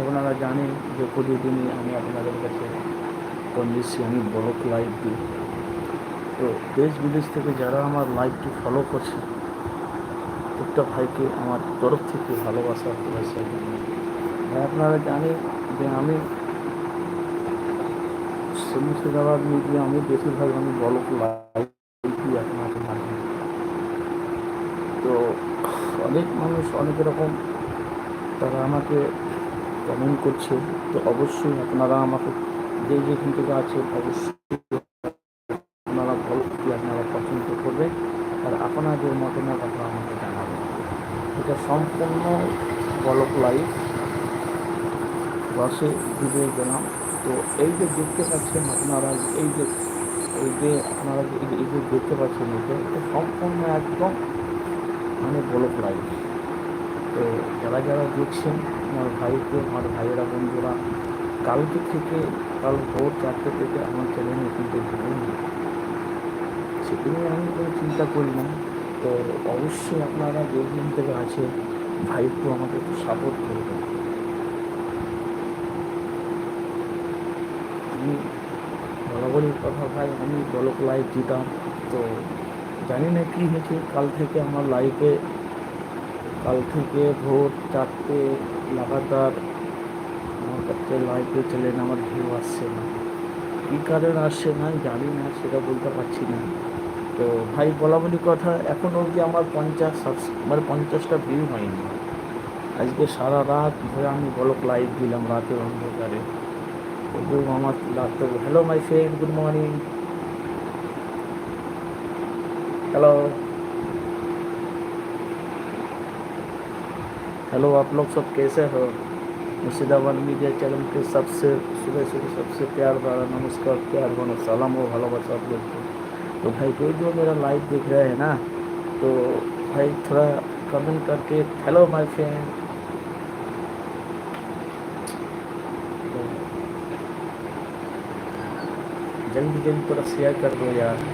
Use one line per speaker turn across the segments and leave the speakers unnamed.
আপনারা জানেন যে প্রতিদিনই আমি আপনাদের কাছে বেশি আমি ব্লগ লাইভ দিই তো দেশ বিদেশ থেকে যারা আমার লাইভটি ফলো করছে প্রত্যেকটা ভাইকে আমার তরফ থেকে ভালোবাসা শুভেচ্ছা। ভাই, আপনারা জানেন যে আমি মুর্শিদাবাদ মিডিয়া আমি বেশিরভাগ আমি ব্লগ লাইভ আপনাদের মাধ্যমে তো অনেক মানুষ, অনেক রকম তারা আমাকে কমেন্ট করছে, তো অবশ্যই আপনারা আমাকে যে যেখান থেকে আছে, অবশ্যই আপনারা ব্লগটি আপনারা পছন্দ করবেন, আর আপনাদের মতামত আপনারা আমাকে জানাবেন। এটা সম্পূর্ণ ব্লগ লাইফ বসে ভিডিও গেলাম তো এই যে দেখতে পাচ্ছেন আপনারা, এই যে এই যে আপনারা এই যে দেখতে পাচ্ছেন এটা সম্পূর্ণ একদম মানে ব্লগ লাইভ তো যারা যারা দেখছেন, আমার ভাইকে, আমার ভাইয়েরা, বন্ধুরা, কালকে থেকে কাল ভোর চারটে থেকে আমার চ্যানেলে কিন্তু ঘুরুন সেটা নিয়ে আমি কোনো চিন্তা করি না তো অবশ্যই আপনারা যে দিন থেকে আছে, ভাই একটু আমাকে একটু সাপোর্ট করবেন। আমি বরাবরই কথা ভাই, আমি বলক লাইভ দিতাম। তো জানি না কী হয়েছে, কাল থেকে আমার লাইফে কাল থেকে ভোর চারটে লাগাতার আমার কাছে লাইফে চ্যানেল আমার ভিউ আসছে না। কী কারণ আসছে না জানি না, সেটা বলতে পারছি না। তো ভাই, বলা বলি কথা, এখন অবধি আমার পঞ্চাশ সাবস মানে পঞ্চাশটা ভিউ হয়নি। আজকে সারা রাত ধরে আমি বলক লাইভ দিলাম, রাতের অন্ধকারে। তবু আমার লাগতো hello my friend good morning hello hello आप लोग सब कैसे हो? मुर्शिदाबाद मीडिया चैनल के सबसे, सुबह सुबह सबसे प्यार भरा नमस्कार, प्यार बनो सलाम हो भालोबासा आप लोग तो भाई, कोई जो मेरा लाइव देख रहे हैं ना तो भाई थोड़ा कमेंट करके हेलो माय फ्रेंड जल्दी जल्दी थोड़ा शेयर कर दो यार।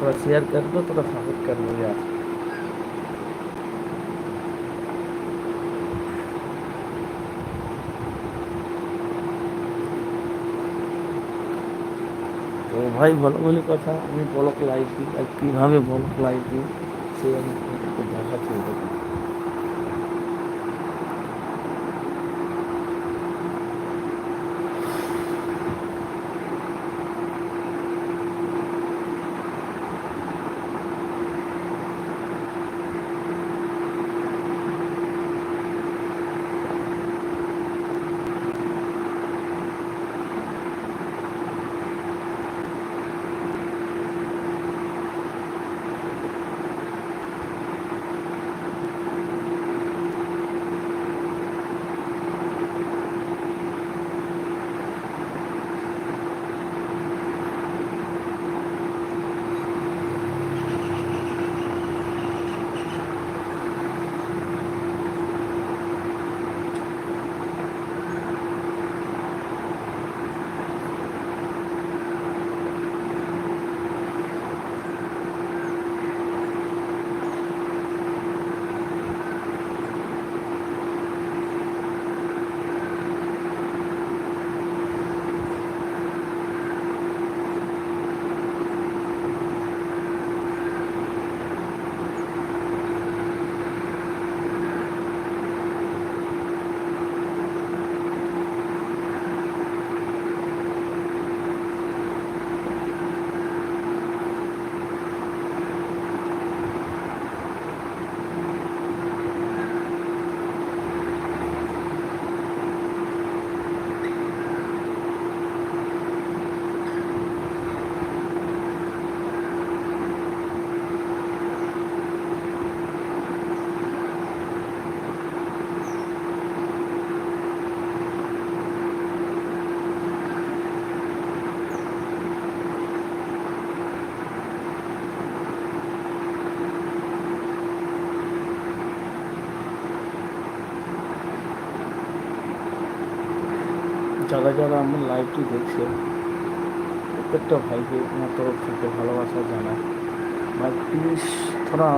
थोड़ा शेयर कर दो, थोड़ा सपोर्ट कर दो यार। তো ভাই বলো বলি কথা আমি বলক লাইভ দিই আর কীভাবে বলক লাইভ দিই সে আমি একটু দেখাচ্ছি যারা যারা আমার লাইভটি দেখছে। প্রত্যেকটা ভাইকে আমার তরফ থেকে ভালোবাসা জানায় ভাই প্লিজ থোড়া